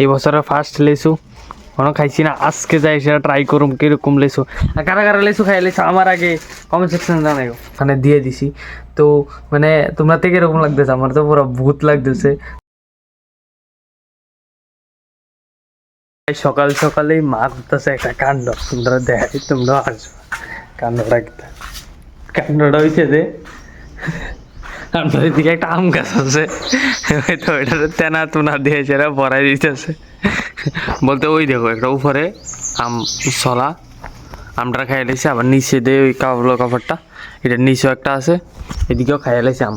এই বছরের ফার্স্ট লেসু কোনো খাইছি না। আজকে যাই সেটা ট্রাই করুম কীরকম লেসু আর কারা কারা লেসু খাই লেসু আমার আগে কমেন্ট সেকশন জানাই ওখানে দিয়ে দিছি। তো মানে তোমরা থেকে এরকম লাগতেছে? আমার তো পুরো ভূত লাগতেছে সকাল সকালেই মা করতেছে একটা কাণ্ড তোমরা দেখাই, তোমরা আসবে কাণ্ডটা কাণ্ডটা হয়েছে যে। আপনার দিকে একটা আম গাছ আছে। তো এটা তেনা তুনা দিয়েছে এরা ভরাই দিতেছে। বলতে ওই দেখো, একটা উপরে আম সলা আমটা খাই লাইছে আবার নিচে দিয়ে ওই কাপড়, কাপড়টা, এটা নিচেও একটা আছে, এদিকেও খাই লাইছে আম।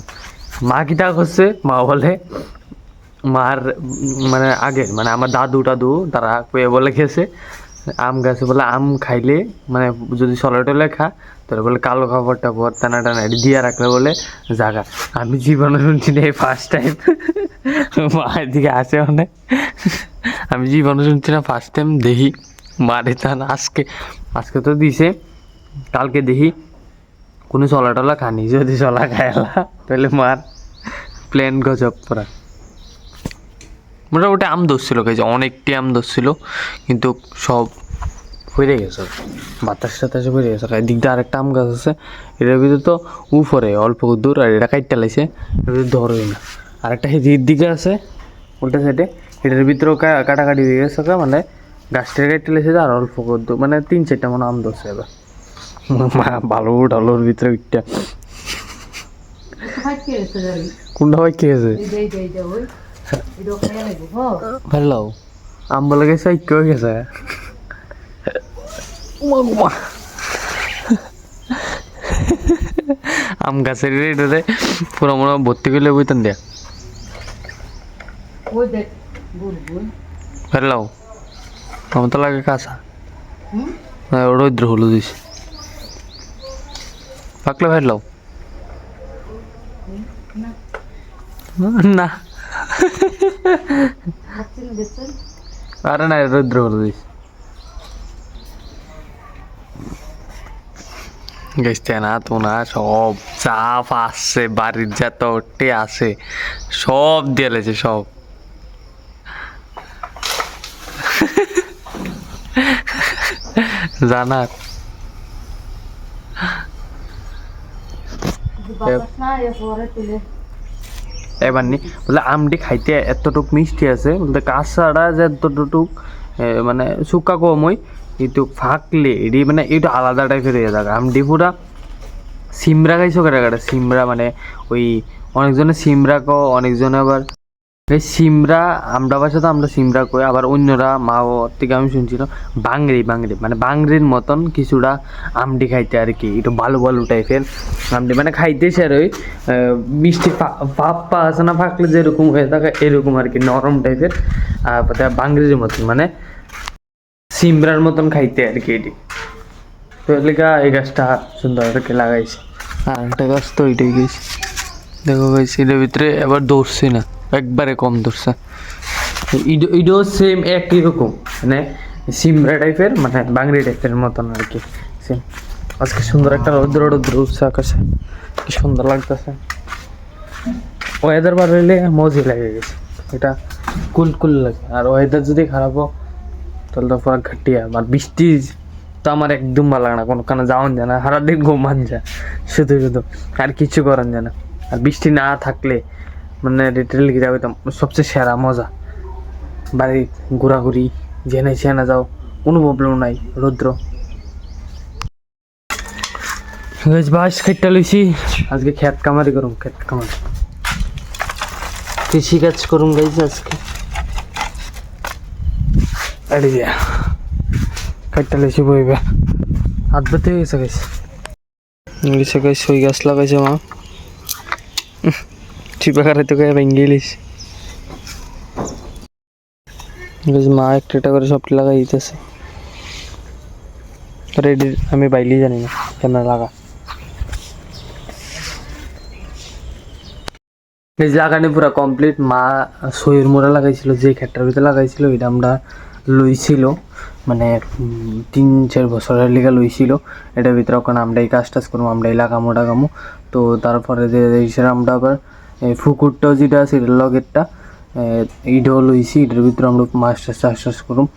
মা কি তা করছে? মা বলে, মার মানে আগে মানে আমার দাদু টাদু তারা বলে খেয়েছে আম গাছে বলে আম খাইলে মানে যদি সলে খা, তাহলে বলে কালো খাবারটা পর টানা টানা দিয়ে রাখলে বলে জাগা। আমি জীবনে শুনছি না, এই ফার্স্ট টাইম মা এদিকে আসে অনেক। আমি জীবনে শুনছি না ফার্স্ট টাইম দেখি। মারে টান আজকে আজকে তো দিছে, কালকে দেখি। কোনো চলা টলা খানি, যদি চলা খাইলা তাহলে মার। প্লেন গজব পরা। মোটামুটি আম ধরছিল গাইছে অনেকটি আম ধরছিল কিন্তু সব হয়ে গেছে। বাতাস টাতাসে হয়ে গেছে। এদিক দিয়ে আরেকটা আম গাছ আছে এটার ভিতরে তো উপরে অল্প দূর আর এটা কাইটটা লাইছে ভিতরে ধরোই না। আরেকটা এদিক দিকে আছে উল্টা সাইডে এটার ভিতরেও কা- কাটাকাটি হয়ে গেছে মানে গাছটার কাইটটা লাইছে আর অল্প দূর মানে তিন চারটা মনে আম ধরছে এবার। ভালো ডালোর ভিতরে উঠটা। কোনটা ভাই কে আছে ভালো আম বলে গেছে ঐক্য হয়ে গেছে। উমা উমা। আম গাছের এটাতে পুরো মনে ভর্তি করলে বইতেন দিয়া ভালো আমার তো লাগে কাঁচা। হ্যাঁ রৌদ্র হলু দিস পাকলে ভালো না। আরে না রৌদ্র হলু দিস। গেছতে না তো না সব চাপ আসছে বাড়ির যা তোটে আছে সব দিয়ে লেছে সব। জানার। এবার নি বলে আমটি খাইতে এতটুক মিষ্টি আছে বলতে কাঁচাড়া যে এতটুক মানে শুকা কম হয় কিন্তু ফাঁকলে এটি মানে এটা আলাদা টাইপের হয়ে থাকে আমটি পুরা সিমরা খাইছো কেটে কেটে সিমরা মানে ওই অনেকজনে সিমরা কো অনেকজনে আবার সিমরা, আমরা ভাষা তো আমরা সিমরা কই, আবার অন্যরা মা থেকে আমি শুনছিলাম, বাংরি বাংরি মানে বাংরির মতন কিছুটা আমডি খাইতে আর কি, একটু ভালো ভালো টাইপের আমডি মানে খাইতে স্যার ওই মিষ্টি পা- ভাপ পা আছে না, ফাঁকলে যেরকম হয়ে থাকে, এরকম আর কি, নরম টাইপের, আর বাংরির মতন মানে সিমরার মতন খাইতে আর কি এটি। তো এই গাছটা সুন্দর করে লাগাইছে। আর একটা গাছ তো ওইটাই গেছে। দেখো গাইছে এটার ভিতরে এবার দৌড়ছে না। একবারে কম দৌড়ছে ইডো সেম একই রকম মানে সিমরা টাইপের মানে বাংরি টাইপের মতন আর কি সেম আজকে সুন্দর একটা রৌদ্র রৌদ্র উঠছে আকাশে, কি সুন্দর লাগতেছে। ওয়েদার বার হইলে মজই লাগে গেছে, এটা কুল কুল লাগে। আর ওয়েদার যদি খারাপ হোক তাহলে তো পুরো ঘাটিয়া। আর বৃষ্টি তো আমার একদম ভালো লাগে না, কোনো কারণে যাওয়ান যায় না সারা দিন ঘুমান যায়, শুধু শুধু, আর কিছু করান যায় না। আর বৃষ্টি না থাকলে মানে রিটেল গিয়ে যাবে সবচেয়ে সেরা, মজা। বাড়ি ঘোরাঘুরি জেনে চেনা যাও, কোনো প্রবলেম নাই, রৌদ্র। বাস খেটটা লইছি। আজকে খেত কামারি করুম, খেত কামারি। কৃষি কাজ করুম গাইছি আজকে। এড়ি দিয়া কাটটা লেছি বইবে। হাত বেতে হয়ে গেছে গাইছে গাইছে ওই গাছ লাগাইছে মা। চিপা কারাইতে গায়ে ভেঙে গেলিস মা একটা করে সবটি লাগাই দিতেছে। রেডি আমি বাইলি জানি না, কেন লাগা। এই লাগানি পুরা কমপ্লিট মা সইয়ের মোড়া লাগাইছিল, যে ক্ষেতটার ভিতরে লাগাইছিল এটা আমরা লইছিল মানে তিন, চার বছরের লিগে লইছিল। এটার ভিতরে ওখানে আমরা এই কাজ টাজ করব আমরা এই লাগামো, টাগামো। তো তারপরে যে আমরা আবার পুকুরটাও যেটা আছে এটা লগেরটা ইডও লইছি ইডের ভিতরে আমরা মাছ টাছ চাষ টাস করুম।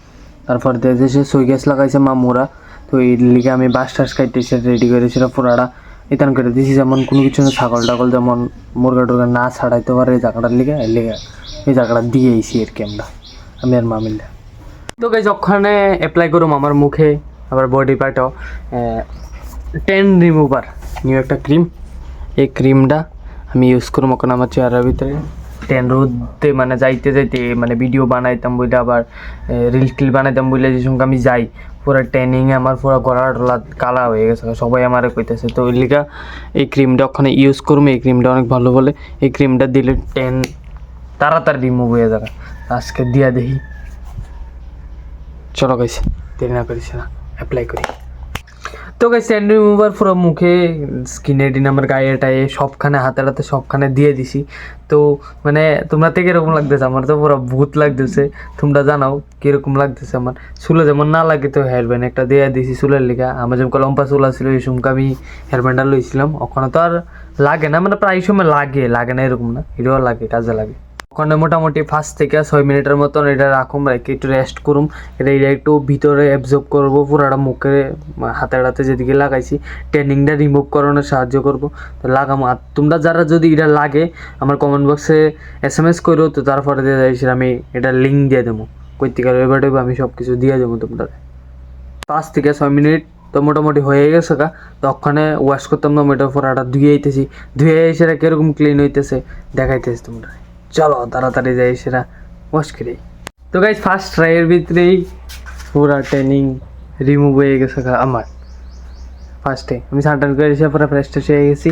তারপর সে সই গ্যাস লাগাইছে মামুরা, তো এই লিগে আমি বাস টাস খাইতেছে রেডি করেছিল পুরাটা ইতান করে দিছি, যেমন কোনো কিছু না, ছাগল টাগল যেমন মুরগা টুরগা না ছাড়াইতে পারে, এই জায়গাটার লিগে, এই লিগে এই জায়গাটা দিয়ে আইছি আর কি আমরা, আমি আর মা মিলে তো গাইজ ওখানে অ্যাপ্লাই করুম আমার মুখে আবার বডি পার্টও টেন রিমুভার নিউ একটা ক্রিম এই ক্রিমটা আমি ইউজ করুম ওখানে আমার চেহারার ভিতরে। টেন রোদে মানে যাইতে যাইতে মানে ভিডিও বানাইতাম বলে আবার রিল টিল বানাইতাম বলে যে সঙ্গে আমি যাই, পুরো ট্যানিংয়ে আমার পুরো গলা টলা কালা হয়ে গেছে। সবাই আমারে কইতেছে, তো ওই লিগা এই ক্রিমটা ওখানে ইউজ করুম, এই ক্রিমটা অনেক ভালো বলে, এই ক্রিমটা দিলে টেন তাড়াতাড়ি রিমুভ হয়ে যাবে। আজকে দিয়া দেখি। চলো গাইস দেরি না করিস না অ্যাপ্লাই করি। তো গাইস স্যান্ড রিমুভার পুরো মুখে স্কিনে ডিন আমার গায়ে টায়ে সবখানে, হাতে হাতে সবখানে দিয়ে দিছি। তো মানে তোমরা থেকে এরকম লাগতেছে আমার? তো পুরো ভূত লাগতেছে। তোমরা জানাও কীরকম লাগতেছে আমার? চুলে যেমন না লাগে তো হেয়ার ব্যান্ড একটা দিয়ে দিছি চুলের লিগা। আমার যেমন লম্বা চুল ছিল এই সময় আমি হেয়ার ব্যান্ডটা লইছিলাম। ওখানে তো আর লাগে না মানে প্রায় সময় লাগে। লাগে না এরকম না, এটাও লাগে, কাজে লাগে। ওখানে মোটামুটি ফার্স্ট থেকে ছয় মিনিটের মতন এটা রাখুম রেখে একটু রেস্ট করুম। এটা এটা একটু ভিতরে অ্যাবজর্ব করব, পুরাটা মুখে হাতে হাতে যেদিকে লাগাইছি ট্রেনিংটা রিমুভ করানোর সাহায্য করব। তো লাগামো। আর তোমরা যারা যদি এটা লাগে, আমার কমেন্ট বক্সে এস এম এস করো তো তারপরে দিয়ে যাইছি, আমি এটা লিঙ্ক দিয়ে দেবো। থেকে এবারে আমি সব কিছু দিয়ে দেবো তোমরা পাঁচ থেকে ছয় মিনিট তো মোটামুটি হয়ে গেছে গা। তো ওখানে ওয়াশ করতাম না মেটার পরাটা ধুয়ে আইতেছি। ধুয়ে এসে কীরকম ক্লিন হইতেছে, দেখাইতেছি তোমরা চলো তাড়াতাড়ি যাই সেটা ওয়াশ করি। তো গাইজ ফার্স্ট ট্রাইয়ের ভিতরেই পুরা ট্রেনিং রিমুভ হয়ে গেছে আমার। ফার্স্টে আমি সানটান করে এসে পুরো ফ্রেশ ট্রেশ হয়ে গেছি।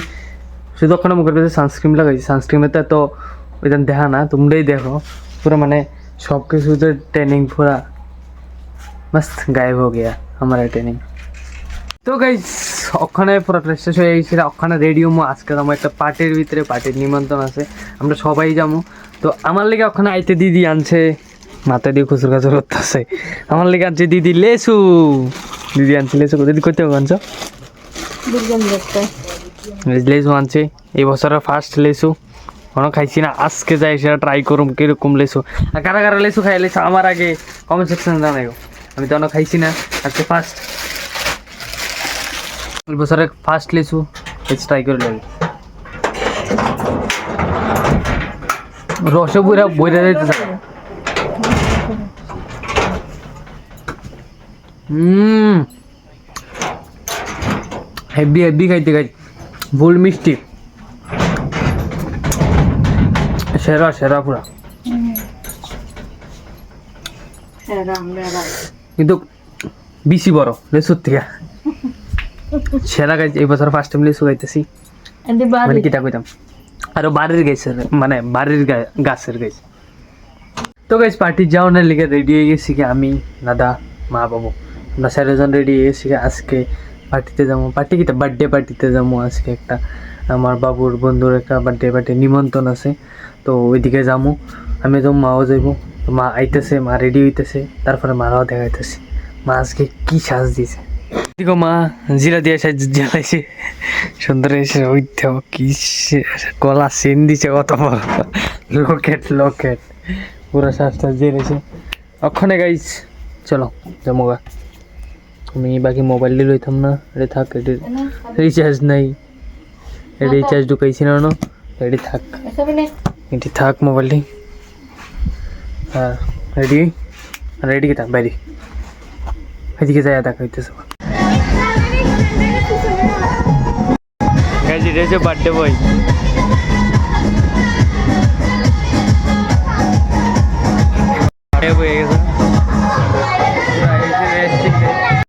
শুধু ওখানে মুখের ভিতরে সানস্ক্রিন লাগাইছি। সানস্ক্রিনের তো এত ওইখান দেখা না, তোমরাই দেখো। পুরো মানে সব কিছুতে ট্রেনিং পুরা মস্ত গায়েব হয়ে গিয়া আমার ট্রেনিং তো গাইজ ওখানে পুরো ফ্রেশ ট্রেশ হয়ে গেছিল ওখানে রেডিও মো, আজকে আমার একটা পার্টির ভিতরে পার্টির নিমন্ত্রণ আছে। আমরা সবাই যাব। তো আমার লেগে ওখানে আইতে দিদি আনছে। মাথা দিয়ে খুচুর খাচুর করতেছে। আমার লেগে আনছে দিদি লেসু। দিদি আনছে লেসু দিদি করতে হবে আনছো? লেসু আনছে। এই বছরের ফার্স্ট লেসু। কোনো খাইছি না। আজকে যাই সেটা ট্রাই করুম কীরকম লেসু। আর কারা কারা লেসু খাই লেসু? আমার আগে কমেন্ট সেকশন জানাইও। আমি তো অনেক খাইছি না। আজকে ফার্স্ট বছরে ফার্স্ট এস ট্রাই করে লাগে রসে বইরা বইরা যাইতে থাকে হুম হেভি হেভি খাইতে খাই। ফুল মিষ্টি। সেরা সেরা পুরা। কিন্তু বেশি বড় লেসুর থেকে। সেরা গাছ এই বছর ফার্স্ট টাইম লিচু গাইতেছি। মানে কিটা কইতাম? আরও বাড়ির গাছের মানে বাড়ির গা- গাছের গাছ তো গাছ পার্টি যাওয়ার লিগে রেডি হয়ে গেছি কি আমি দাদা মা বাবু। আমরা চারজন রেডি হয়ে গেছি আজকে পার্টিতে যাব। পার্টি কিটা? বার্থডে পার্টিতে যাব আজকে একটা। আমার বাবুর বন্ধুর একটা বার্থডে পার্টি নিমন্ত্রণ আছে। তো ওইদিকে যাব। আমি তো মাও যাইবো। তো মা আইতেছে মা রেডি হইতেছে। তারপরে মারাও দেখাইতেছে। মা আজকে কি সাজ দিছে? দেখো মা? জিরা দিয়ে সাজ জ্বালাইছে। সুন্দর এসে ওইতে কি গলা সেন দিছে কত বড়। লকেট লকেট পুরো সাজটা জেরেছে ওখানে গাইস চলো জমগা আমি বাকি মোবাইল দিয়ে লইতাম না এটা থাক, এটি রিচার্জ নাই। রিচার্জ ঢুকাইছি না না। এটি থাক। এটি থাক মোবাইলটি হ্যাঁ রেডি রেডি কি থাক বাইরে। এদিকে যায় দেখা হইতেছে। গাইজ এটা হচ্ছে বার্থডে বয়। বার্থডে বয় গেছে